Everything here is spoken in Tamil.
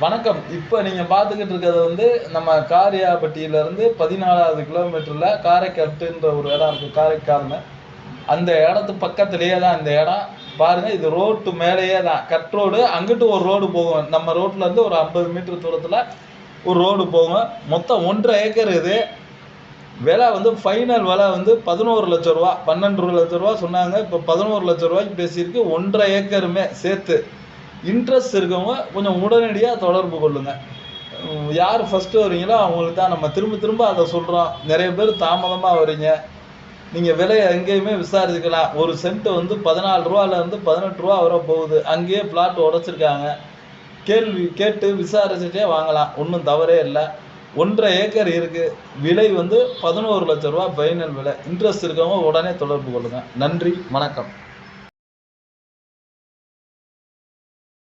வணக்கம். இப்போ நீங்கள் பார்த்துக்கிட்டு இருக்கிறது வந்து நம்ம காரியாபட்டியிலேருந்து பதினாலாவது கிலோமீட்டரில் காரைக்கட்டுன்ற ஒரு இடம் இருக்குது காரைக்கால்னு. அந்த இடத்து பக்கத்துலேயே தான் இந்த இடம். பாருங்கள் இது ரோட்டு மேலேயே தான். கட் ரோடு அங்கிட்டு ஒரு ரோடு போகும். நம்ம ரோட்லேருந்து ஒரு ஐம்பது மீட்டர் தூரத்தில் ஒரு ரோடு போகும். மொத்தம் ஒன்றரை ஏக்கர் இது. விலை வந்து ஃபைனல் விலை வந்து பதினோரு லட்ச ரூபா. பன்னெண்டு லட்ச ரூபா சொன்னாங்க. இப்போ பதினோரு லட்ச ரூபாய்க்கு பேசியிருக்கு. ஒன்றரை ஏக்கருமே சேர்த்து. இன்ட்ரெஸ்ட் இருக்கவங்க கொஞ்சம் உடனடியாக தொடர்பு கொள்ளுங்கள் யார் ஃபஸ்ட்டு வரீங்களோ அவங்களுக்கு தான் நம்ம திரும்ப திரும்ப அதை சொல்கிறோம் நிறைய பேர் தாமதமாக வரீங்க நீங்கள் விலையை எங்கேயுமே விசாரிச்சுக்கலாம் ஒரு சென்ட் வந்து பதினாலு ரூபாலேருந்து பதினெட்டு ரூபா வரை போகுது. அங்கேயே பிளாட் உடச்சிருக்காங்க. கேள்வி கேட்டு விசாரிச்சுட்டே வாங்கலாம். ஒன்றும் தவறே இல்லை. ஒன்றரை ஏக்கர் இருக்குது விலை வந்து பதினோரு லட்ச ரூபா ஃபைனல் விலை. இன்ட்ரெஸ்ட் இருக்கவங்க உடனே தொடர்பு கொள்ளுங்கள் நன்றி. வணக்கம்.